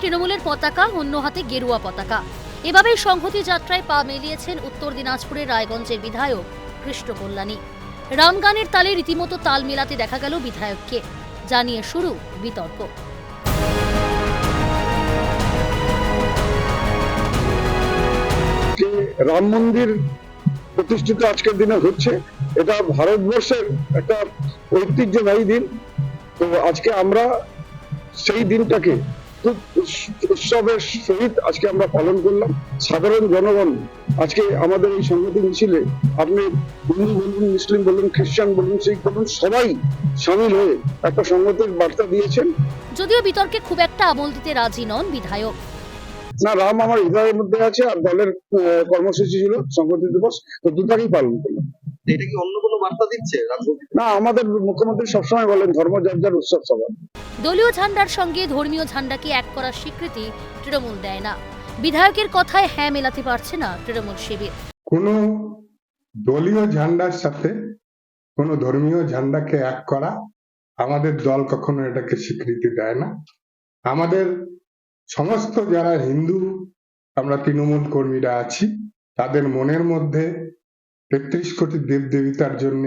তৃণমূলের পতাকা, অন্য হাতে গেরুয়া পতাকা। এভাবেই সংহতি যাত্রায় পা মিলিয়েছেন উত্তর দিনাজপুরের রায়গঞ্জের বিধায়ক কৃষ্ণ কল্যাণী। রামগানের তালে রীতিমতো তাল মেলাতে দেখা গেল বিধায়ককে। জানিয়ে শুরু বিতর্ক। রাম মন্দির প্রতিষ্ঠিত আজকের দিনে হচ্ছে, এটা ভারতবর্ষের একটা ঐতিহ্যবাহী দিন। তো আজকে আমরা সেই দিনটাকে খুব উৎসবের সহিত আজকে আমরা পালন করলাম। সাধারণ জনগণ আজকে আমাদের এই সংহতি মিছিলে আপনি হিন্দু বলুন মুসলিম বলুন খ্রিস্টান বলুন শিখ বলুন সবাই সামিল হয়ে একটা সংহতির বার্তা দিয়েছেন। যদিও বিতর্কে খুব একটা আমল দিতে রাজি নন বিধায়ক। না রাম আমার হৃদয়ের মধ্যে আছে আর দলের কর্মসূচি ছিল সংহতি দিবস তো দুটাকেই পালন করলাম। এটা কি অন্য কোনো বার্তা দিচ্ছে না আমাদের মুখ্যমন্ত্রী সবসময় বলেন ধর্ম যার উৎসব সবার। দলীয় ঝান্ডার সঙ্গে ধর্মীয় ঝান্ডাকে এক করার স্বীকৃতি তৃণমূল দেয় না। বিধায়কের কথায় হ্যাঁ মেলাতে পারছে না তৃণমূল শিবির। কোনো দলীয় ঝান্ডার সাথে কোনো ধর্মীয় ঝান্ডাকে এক করা আমাদের দল কখনো এটাকে স্বীকৃতি দেয় না। আমাদের সমস্ত যারা হিন্দু আমরা তৃণমূল কর্মীরা আছি তাদের মনের মধ্যে তেত্রিশ কোটি দেব দেবীতার জন্য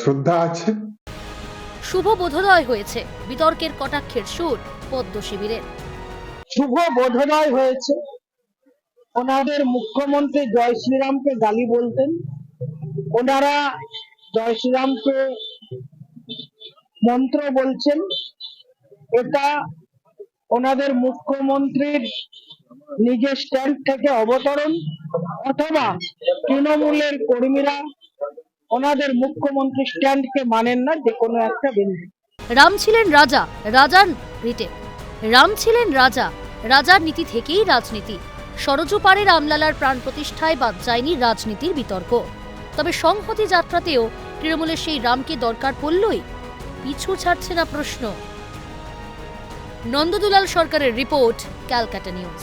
শ্রদ্ধা আছে। শুভ বোধোদয় হয়েছে। বিতর্কের কটাক্ষের সুর পদ্ম শিবিরের। শুভ বোধোদয় হয়েছে। ওনাদের মুখ্যমন্ত্রী জয় শ্রীরামকে গালি বলতেন। ওনারা জয় শ্রীরামকে মন্ত্র বলছেন। এটা ওনাদের মুখ্যমন্ত্রীর নিজের স্ট্যান্ড থেকে অবতরণ। অথবা তৃণমূলের কর্মীরা ওনাদের মুখ্যমন্ত্রী স্ট্যান্ডকে মানেন না যে কোনো একটা বিন্দু। রাম ছিলেন রাজা, রাজার রিটে রাম ছিলেন রাজা, রাজার নীতি থেকেই রাজনীতি। সরজু পাড়ে রামলালার প্রাণ প্রতিষ্ঠায় বাদ যায়নি রাজনীতির বিতর্ক। তবে সংহতি যাত্রাতেও তৃণমূলের সেই রামকে দরকার পড়লই? পিছু ছাড়ছে না প্রশ্ন। নন্দদুলাল সরকারের রিপোর্ট, ক্যালকাটা নিউজ।